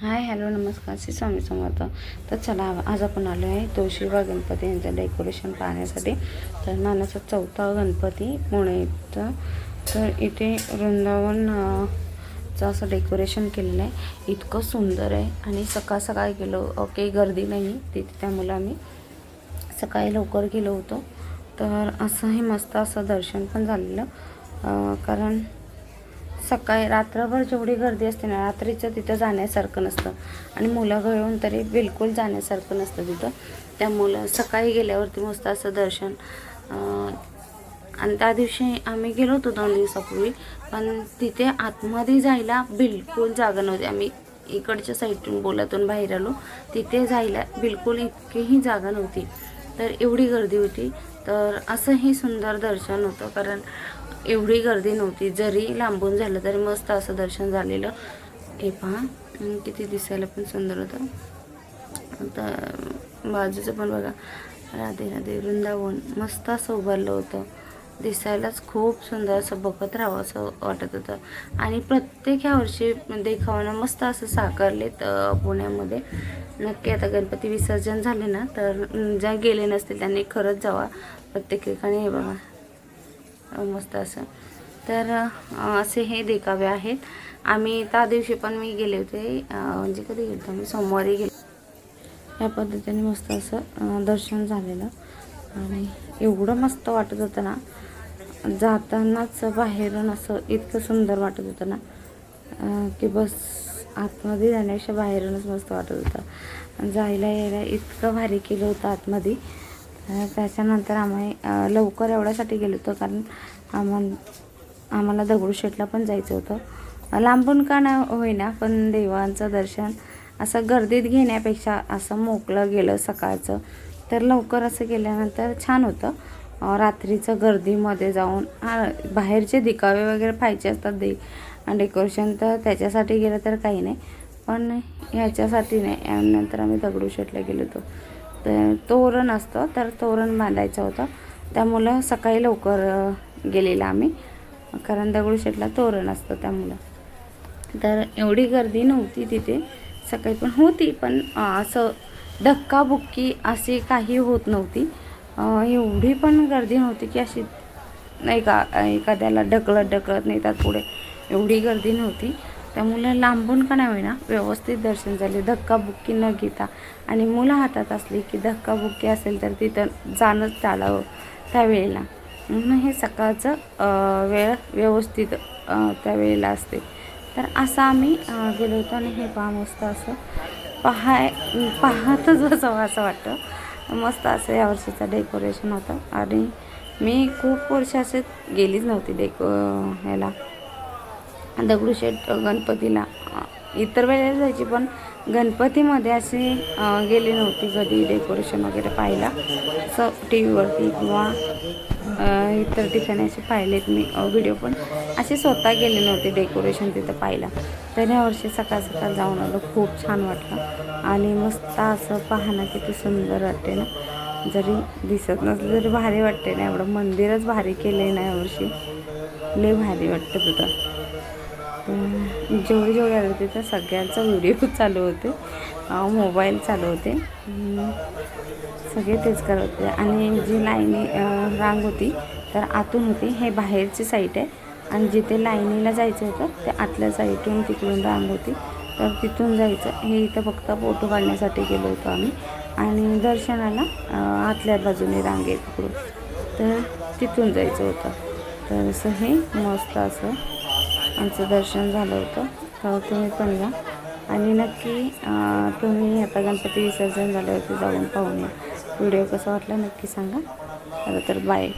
Hi hello नमस्कार. श्री स्वामी समर्थ. तर चला आज आपण आलो आहे तुळशीबा गणपती यांचं डेकोरेशन पाहण्यासाठी. तर मानाचा चौथा गणपती पुणे इथं. तर इथे वृंदावन चं असं डेकोरेशन केलेलं आहे. इतकं सुंदर आहे. आणि सकाळ सकाळी गेलो ओके गर्दी नाही. तिथे त्यामुळे आम्ही सकाळी लवकर गेलो होतो. तर असं हे मस्त असं दर्शन पण झालेलं. कारण सकाळी रात्रभर जेवढी गर्दी असते ना रात्रीचं तिथं जाण्यासारखं नसतं. आणि मुलं गळून तरी बिलकुल जाण्यासारखं नसतं तिथं. त्यामुळं सकाळी गेल्यावरती मस्त असं दर्शन आणि त्या दिवशी आम्ही गेलो होतो दोन दिवसापूर्वी पण तिथे आतमध्ये जायला बिलकुल जागा नव्हती. आम्ही इकडच्या साईडून बोलातून बाहेर आलो तिथे जायला बिलकुल इतकीही जागा नव्हती. तर एवढी गर्दी होती. तर असंही सुंदर दर्शन होतं. कारण एवढी गर्दी नव्हती. जरी लांबून झालं तरी मस्त असं दर्शन झालेलं. हे पहा. किती दिसायला पण सुंदर होतं. तर बाजूचं पण बघा. राधे राधे वृंदावन. मस्त असं उभारलं होतं. दिसायलाच खूप सुंदर असं बघत राहावं असं वाटत होतं. आणि प्रत्येक ह्या वर्षी म्हणजे देखावानं मस्त असं साकारलेत पुण्यामध्ये. नक्की आता गणपती विसर्जन झाले ना तर ज्या गेले नसतील त्यांनी खरंच जावा. प्रत्येक ठिकाणी हे बघा. मस्त असं. तर असे हे देखावे आहेत. आम्ही त्या दिवशी पण मी गेले होते म्हणजे कधी गेलो मी सोमवारी गेलो. या पद्धतीने मस्त असं दर्शन झालेलं. आणि एवढं मस्त वाटत होतं ना जातानाच बाहेरून असं इतकं सुंदर वाटत होतं ना. की बस आतमध्ये जाण्यापेक्षा बाहेरूनच मस्त वाटत होतं. जायला यायला इतकं भारी केलं होतं आतमध्ये. त्याच्यानंतर आम्ही लवकर एवढ्यासाठी गेलो होतो कारण आम्हाला आम्हाला दगडूशेठला पण जायचं होतं. लांबून का नाही होईना पण देवांचं दर्शन असं गर्दीत घेण्यापेक्षा असं मोकळं गेलं सकाळचं. तर लवकर असं गेल्यानंतर छान होतं. रात्रीचं गर्दीमध्ये जाऊन बाहेरचे दिखावे वगैरे पाहिजे असतात दे डेकोरेशन तर त्याच्यासाठी गेलं तर काही नाही. पण ह्याच्यासाठी नाही. यानंतर नंतर आम्ही दगडूशेठला गेलो होतो. तर तोरण असतं तर तोरण बांधायचं होतं. त्यामुळं सकाळी लवकर गेलेला गेलेलं आम्ही. कारण दगडूशेठला तोरण असतं त्यामुळं. तर एवढी गर्दी नव्हती तिथे. सकाळी पण होती पण असं धक्काबुक्की अशी काही होत नव्हती. एवढी पण गर्दी नव्हती की अशी नाही का एखाद्याला ढकलत ढकलत नेतात पुढे एवढी गर्दी नव्हती. त्यामुळे लांबून का नाही होईना व्यवस्थित दर्शन झाले. धक्काबुक्की न घेता. आणि मुलं हातात असली की धक्काबुक्की असेल तर तिथं जाणंच टाळावं त्यावेळेला. म्हणून हे सकाळचं वेळ व्यवस्थित त्यावेळेला असते. तर असं आम्ही गेलो होतो आणि हे पहा मस्त असं पहाय पाहतच बसावं असं वाटतं. मस्त असं या वर्षीचं डेकोरेशन होतं. आणि मी खूप वर्ष असे गेलीच नव्हती डेको ह्याला. दगडूशेठ गणपतीला. इतर वेळेला जायची पण गणपतीमध्ये असे गेली नव्हती कधी डेकोरेशन वगैरे पाहायला. असं टी व्हीवरती किंवा इतर ठिकाणी असे पाहिलेत मी व्हिडिओ पण. असे स्वतः गेले नव्हते डेकोरेशन तिथं पाहायला. तर ह्या वर्षी सकाळ सकाळ जाऊन आलो. खूप छान वाटलं. आणि मस्त असं पाहणं किती सुंदर वाटते ना. जरी दिसत नसलं तरी भारी वाटते ना. एवढं मंदिरच भारी केलं आहे ना यावर्षी लय भारी वाटतं तिथं. जेवढे जेवढे आले होते तर सगळ्यांचा व्हिडिओ चालू होते. मोबाईल चालू होते. सगळे तेच करत होते. आणि जी लाईनी रांग होती तर आतून होती. हे बाहेरची साईट आहे. आणि जिथे लाईनीला जायचं होतं ते आतल्या साईटून तिकडून रांग होती. तर तिथून जायचं. हे इथं फक्त फोटो काढण्यासाठी गेलो होतो आम्ही. आणि दर्शनाला आतल्या बाजूने रांग आहे तिकडून. तर तिथून जायचं होतं. तर असं हे मस्त असं आमचं दर्शन झालं होतं. तर तुम्ही पण या. आणि नक्की तुम्ही आता गणपती विसर्जन झाल्यावरती जाऊन पाहून या. व्हिडिओ कसा वाटला नक्की सांगा. चला तर बाय